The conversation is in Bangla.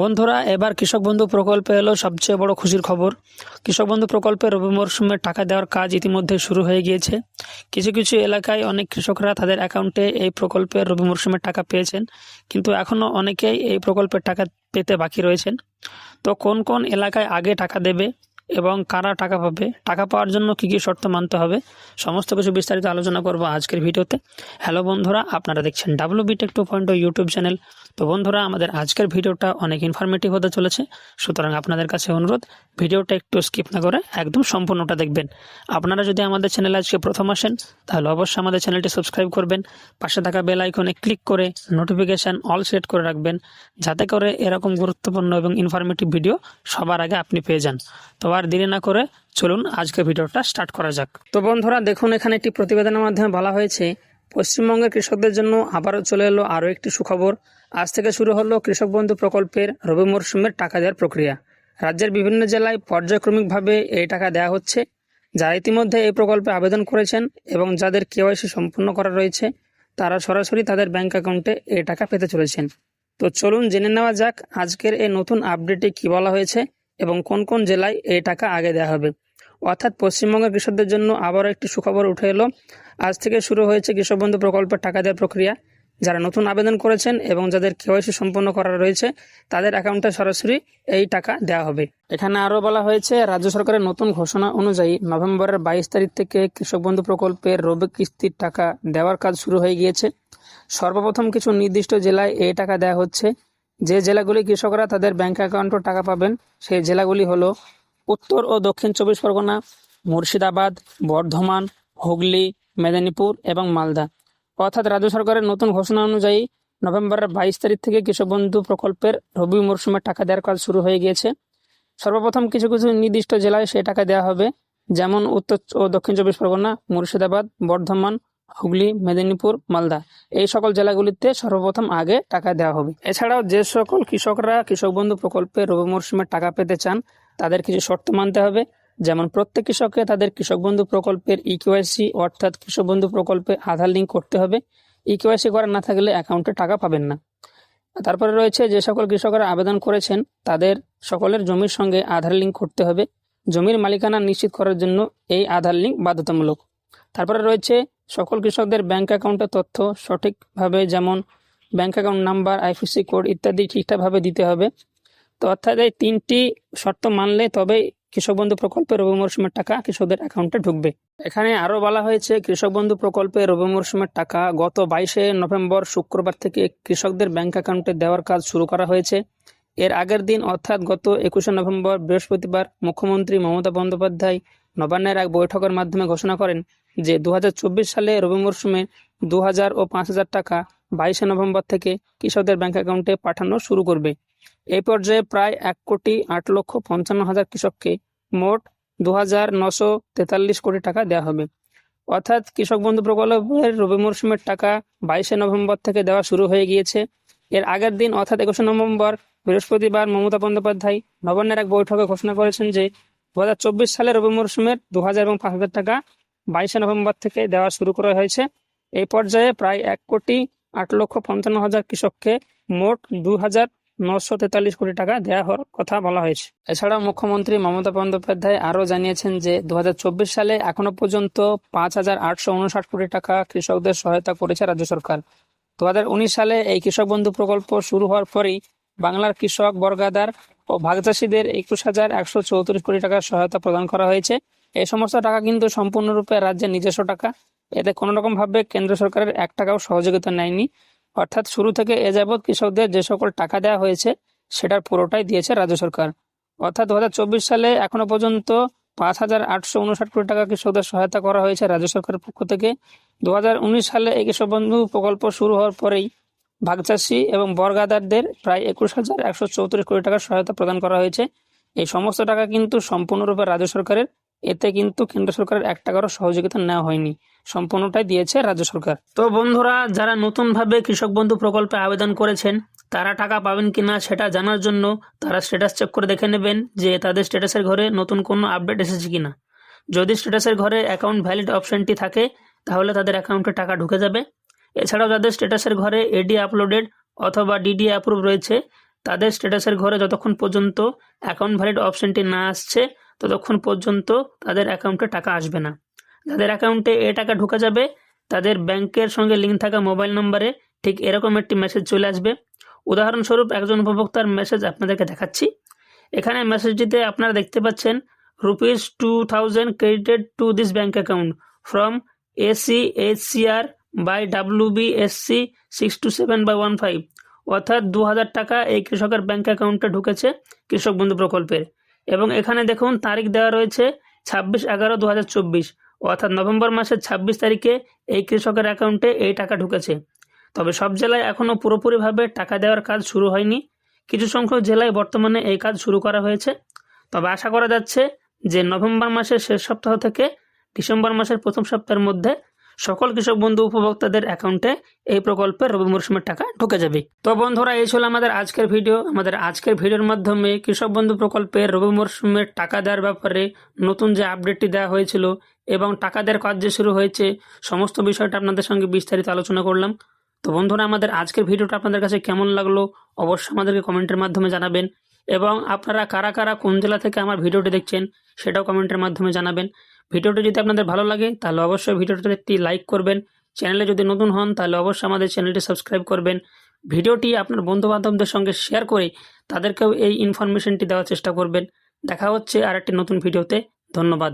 বন্ধুরা, এবার কৃষক বন্ধু প্রকল্পে এলো সবচেয়ে বড় খুশির খবর। কৃষক বন্ধু প্রকল্পে রবি মরশুমে টাকা দেওয়ার কাজ ইতিমধ্যে শুরু হয়ে গিয়েছে। কিছু কিছু এলাকায় অনেক কৃষকরা তাদের অ্যাকাউন্টে এই প্রকল্পে রবি মরশুমে টাকা পেয়েছেন, কিন্তু এখনও অনেকেই এই প্রকল্পের টাকা পেতে বাকি রয়েছেন। তো কোন কোন এলাকায় আগে টাকা দেবে এবং কারা টাকা পাবে, টাকা পাওয়ার জন্য কী কী শর্ত মানতে হবে, সমস্ত কিছু বিস্তারিত আলোচনা করব আজকের ভিডিওতে। হ্যালো বন্ধুরা, আপনারা দেখছেন W BTech two point YouTube channel তো বন্ধুরা, আমাদের আজকের ভিডিওটা অনেক ইনফরমেটিভ হতে চলেছে, সুতরাং আপনাদের কাছে অনুরোধ, ভিডিওটা একটু স্কিপ না করে একদম সম্পূর্ণটা দেখবেন। আপনারা যদি আমাদের চ্যানেলে আজকে প্রথম আসেন, তাহলে অবশ্যই আমাদের চ্যানেলটি সাবস্ক্রাইব করবেন, পাশে থাকা বেল আইকনে ক্লিক করে নোটিফিকেশান অল সেট করে রাখবেন, যাতে করে এরকম গুরুত্বপূর্ণ এবং ইনফরমেটিভ ভিডিও সবার আগে আপনি পেয়ে যান। তো আর দেরি না করে চলুন আজকে ভিডিওটা স্টার্ট করা যাক। তো বন্ধুরা, দেখুন, এখানে একটি প্রতিবেদনের মাধ্যমে বলা হয়েছে, পশ্চিমবঙ্গের কৃষকদের জন্য আবারও চলে এলো আরও একটি সুখবর। আজ থেকে শুরু হলো কৃষক বন্ধু প্রকল্পের রবি মরশুমের টাকা দেওয়ার প্রক্রিয়া। রাজ্যের বিভিন্ন জেলায় পর্যায়ক্রমিকভাবে এই টাকা দেওয়া হচ্ছে। যারা ইতিমধ্যে এই প্রকল্পে আবেদন করেছেন এবং যাদের কেওয়াইসি সম্পূর্ণ করা রয়েছে, তারা সরাসরি তাদের ব্যাংক অ্যাকাউন্টে এই টাকা পেতে চলেছেন। তো চলুন জেনে নেওয়া যাক আজকের এই নতুন আপডেটে কি বলা হয়েছে। এবং কোন কোন জেলায় এই টাকা আগে দেওয়া হবে। অর্থাৎ পশ্চিমবঙ্গের কৃষকদের জন্য আবারও একটি সুখবর উঠে এলো। আজ থেকে শুরু হয়েছে কৃষক বন্ধু প্রকল্পের টাকা দেওয়ার প্রক্রিয়া। যারা নতুন আবেদন করেছেন এবং যাদের কেওয়াইসি সম্পন্ন করা রয়েছে, তাদের অ্যাকাউন্টে সরাসরি এই টাকা দেওয়া হবে। এখানে আরও বলা হয়েছে, রাজ্য সরকারের নতুন ঘোষণা অনুযায়ী নভেম্বরের বাইশ তারিখ থেকে কৃষক বন্ধু প্রকল্পের রবি কিস্তির টাকা দেওয়ার কাজ শুরু হয়ে গিয়েছে। সর্বপ্রথম কিছু নির্দিষ্ট জেলায় এই টাকা দেওয়া হচ্ছে। যে জেলাগুলি কৃষকরা তাদের ব্যাংক অ্যাকাউন্টে টাকা পাবেন, সেই জেলাগুলি হলো উত্তর ও দক্ষিণ চব্বিশ পরগনা, মুর্শিদাবাদ, বর্ধমান, হুগলি, মেদিনীপুর এবং মালদা। অর্থাৎ রাজ্য সরকারের নতুন ঘোষণা অনুযায়ী নভেম্বরের বাইশ তারিখ থেকে কৃষক বন্ধু প্রকল্পের রবি মরশুমের টাকা দেওয়ার কাজ শুরু হয়ে গিয়েছে। সর্বপ্রথম কিছু কিছু নির্দিষ্ট জেলায় সেই টাকা দেওয়া হবে, যেমন উত্তর ও দক্ষিণ চব্বিশ পরগনা, মুর্শিদাবাদ, বর্ধমান হুগলি, মেদিনীপুর, মালদা। এই সকল জেলাগুলিতে সর্বপ্রথম আগে টাকা দেওয়া হবে। এছাড়াও যে সকল কৃষকরা, কৃষক বন্ধু প্রকল্পে রবি মরশুমে টাকা পেতে চান, তাদের কিছু শর্ত মানতে হবে। যেমন প্রত্যেক কৃষককে তাদের কৃষক বন্ধু প্রকল্পের ইকেওয়াইসি অর্থাৎ কৃষক বন্ধু প্রকল্পে আধার লিঙ্ক করতে হবে। ইকেওয়াইসি করা না থাকলে অ্যাকাউন্টে টাকা পাবেন না। তারপরে রয়েছে যে সকল কৃষকরা আবেদন করেছেন, তাদের সকলের জমির সঙ্গে আধার লিঙ্ক করতে হবে। জমির মালিকানা নিশ্চিত করার জন্য এই আধার লিঙ্ক বাধ্যতামূলক। তারপরে রয়েছে সকল কৃষকদের ব্যাংক অ্যাকাউন্টের তথ্য, সঠিকভাবে যেমন bank account number IFSC code ইত্যাদি ঠিকঠাকভাবে দিতে হবে। তো অর্থাৎ এই তিনটি শর্ত মানলে তবেই কৃষক বন্ধু প্রকল্পে রবি মরশুমের টাকা কৃষকদের অ্যাকাউন্টে ঢুকবে। এখানে আরও বলা হয়েছে, কৃষক বন্ধু প্রকল্পে রবি মরশুমের টাকা গত বাইশে নভেম্বর শুক্রবার থেকে কৃষকদের ব্যাংক অ্যাকাউন্টে দেওয়ার কাজ শুরু করা হয়েছে। এর আগের দিন, অর্থাৎ গত একুশে নভেম্বর বৃহস্পতিবার, মুখ্যমন্ত্রী মমতা বন্দ্যোপাধ্যায় নবান্নের এক বৈঠকের মাধ্যমে ঘোষণা করেন যে দু হাজার চব্বিশ সালে রবি মরশুমে দু হাজার ও পাঁচ হাজার টাকা বাইশে নভেম্বর থেকে কৃষকদের ব্যাংক অ্যাকাউন্টে পাঠানো শুরু করবে। এই পর্যায়ে প্রায় এক কোটি আট লক্ষ পঞ্চান্ন হাজার কৃষককে মোট দু কোটি টাকা দেওয়া হবে। অর্থাৎ কৃষক বন্ধু প্রকল্পের রবি মরশুমের টাকা বাইশে নভেম্বর থেকে দেওয়া শুরু হয়ে গিয়েছে। এর আগের দিন, অর্থাৎ একুশে নভেম্বর, বৃহস্পতিবার মমতা বন্দ্যোপাধ্যায় নবান্নের এক বৈঠকে ঘোষণা করেছেন যে দু সালে রবি মরশুমের দু হাজার এবং পাঁচ হাজার টাকা বাইশে নভেম্বর থেকে দেওয়া শুরু করা হয়েছে। এই পর্যায়ে প্রায় এক কোটি আট লক্ষ পঞ্চান্ন হাজার কৃষককে মোট দু হাজার নশো তেতাল্লিশ কোটি টাকা দেওয়া হওয়ার কথা বলা হয়েছে। এছাড়াও মুখ্যমন্ত্রী মমতা বন্দ্যোপাধ্যায় আরও জানিয়েছেন যে দু হাজার চব্বিশ সালে এখনও পর্যন্ত পাঁচ হাজার আটশো উনষাট কোটি টাকা কৃষকদের সহায়তা করেছে রাজ্য সরকার। দু হাজার উনিশ সালে এই কৃষক বন্ধু প্রকল্প শুরু হওয়ার পরেই বাংলার কৃষক বর্গাদার ও ভাগচাষীদের একুশ হাজার একশো চৌত্রিশ কোটি টাকার সহায়তা প্রদান করা হয়েছে। এই সমস্ত টাকা কিন্তু সম্পূর্ণরূপে রাজ্যের নিজস্ব টাকা। এতে কোনো রকম ভাবে কেন্দ্র সরকারের এক টাকাও সহযোগিতা নেয়নি। অর্থাৎ শুরু থেকে এ যাবৎ কৃষকদের যে সকল টাকা দেওয়া হয়েছে, সেটার পুরোটাই দিয়েছে রাজ্য সরকার। অর্থাৎ দু হাজার চব্বিশ সালে এখনও পর্যন্ত পাঁচ হাজার আটশো উনষাট কোটি টাকা কৃষকদের সহায়তা করা হয়েছে রাজ্য সরকারের পক্ষ থেকে। দু হাজার উনিশ সালে এই কৃষক বন্ধু প্রকল্প শুরু হওয়ার পরেই ভাগচাষী এবং বর্গাদারদের প্রায় একুশ হাজার একশো চৌত্রিশ কোটি টাকার সহায়তা প্রদান করা হয়েছে। এই সমস্ত টাকা কিন্তু সম্পূর্ণরূপে রাজ্য সরকারের, এতে কিন্তু কেন্দ্র সরকারের এক টাকারও সহযোগিতা নেওয়া হয়নি। সম্পূর্ণটাই দিয়েছে রাজ্য সরকার। তো বন্ধুরা, যারা নতুনভাবে কৃষক বন্ধু প্রকল্পে আবেদন করেছেন, তারা টাকা পাবেন কি না সেটা জানার জন্য তারা স্ট্যাটাস চেক করে দেখে নেবেন যে তাদের স্ট্যাটাসের ঘরে নতুন কোনো আপডেট এসেছে কিনা। যদি স্ট্যাটাসের ঘরে অ্যাকাউন্ট ভ্যালিড অপশনটি থাকে, তাহলে তাদের অ্যাকাউন্টে টাকা ঢুকে যাবে। এছাড়াও যাদের স্ট্যাটাসের ঘরে এডি আপলোডেড অথবা ডিডি অ্যাপ্রুভ রয়েছে, তাদের স্ট্যাটাসের ঘরে যতক্ষণ পর্যন্ত অ্যাকাউন্ট ভ্যালিড অপশনটি না আসছে, ততক্ষণ পর্যন্ত তাদের অ্যাকাউন্টে টাকা আসবে না। যাদের অ্যাকাউন্টে এ টাকা ঢোকা যাবে, তাদের ব্যাংকের সঙ্গে লিঙ্ক থাকা মোবাইল নম্বরে ঠিক এরকম একটি মেসেজ চলে আসবে। উদাহরণস্বরূপ একজন উপভোক্তার মেসেজ আপনাদেরকে দেখাচ্ছি। এখানে মেসেজটিতে আপনারা দেখতে পাচ্ছেন rupees two thousand credited to this bank account from AC HCR by W B SC six two seven by one five অর্থাৎ দু হাজার টাকা এই কৃষকের ব্যাঙ্ক অ্যাকাউন্টে ঢুকেছে কৃষক বন্ধু প্রকল্পের। এবং এখানে দেখুন তারিখ দেওয়া রয়েছে ছাব্বিশ এগারো দু হাজার চব্বিশ। অর্থাৎ নভেম্বর মাসের ছাব্বিশ তারিখে এই কৃষকের অ্যাকাউন্টে এই টাকা ঢুকেছে। তবে সব জেলায় এখনও পুরোপুরিভাবে টাকা দেওয়ার কাজ শুরু হয়নি। কিছু সংখ্যক জেলায় বর্তমানে এই কাজ শুরু করা হয়েছে। তবে আশা করা যাচ্ছে যে নভেম্বর মাসের শেষ সপ্তাহ থেকে ডিসেম্বর মাসের প্রথম সপ্তাহের মধ্যে সকল কৃষক বন্ধু উপভোক্তাদের অ্যাকাউন্টে এই প্রকল্পের রবি মরশুমের টাকা ঢুকে যাবে। তো বন্ধুরা, এই ছিল আমাদের আজকের ভিডিও। আমাদের আজকের ভিডিওর মাধ্যমে কৃষক বন্ধু প্রকল্পের রবি মরশুমের টাকা দেওয়ার ব্যাপারে নতুন যে আপডেটটি দেওয়া হয়েছিল এবং টাকা দেওয়ার কাজ যে শুরু হয়েছে, সমস্ত বিষয়টা আপনাদের সঙ্গে বিস্তারিত আলোচনা করলাম। তো বন্ধুরা, আমাদের আজকের ভিডিওটা আপনাদের কাছে কেমন লাগল অবশ্যই আমাদেরকে কমেন্টের মাধ্যমে জানাবেন এবং আপনারা কারা কারা কোন জেলা থেকে আমার ভিডিওটি দেখছেন সেটাও কমেন্টের মাধ্যমে জানাবেন। ভিডিওটি যদি আপনাদের ভালো লাগে, তাহলে অবশ্যই ভিডিওটিতে একটি লাইক করবেন। চ্যানেলে যদি নতুন হন, তাহলে অবশ্যই আমাদের চ্যানেলটি সাবস্ক্রাইব করবেন। ভিডিওটি আপনার বন্ধুবান্ধবদের সঙ্গে শেয়ার করে তাদেরকেও এই ইনফরমেশনটি দেওয়ার চেষ্টা করবেন। দেখা হচ্ছে আর একটি নতুন ভিডিওতে। ধন্যবাদ।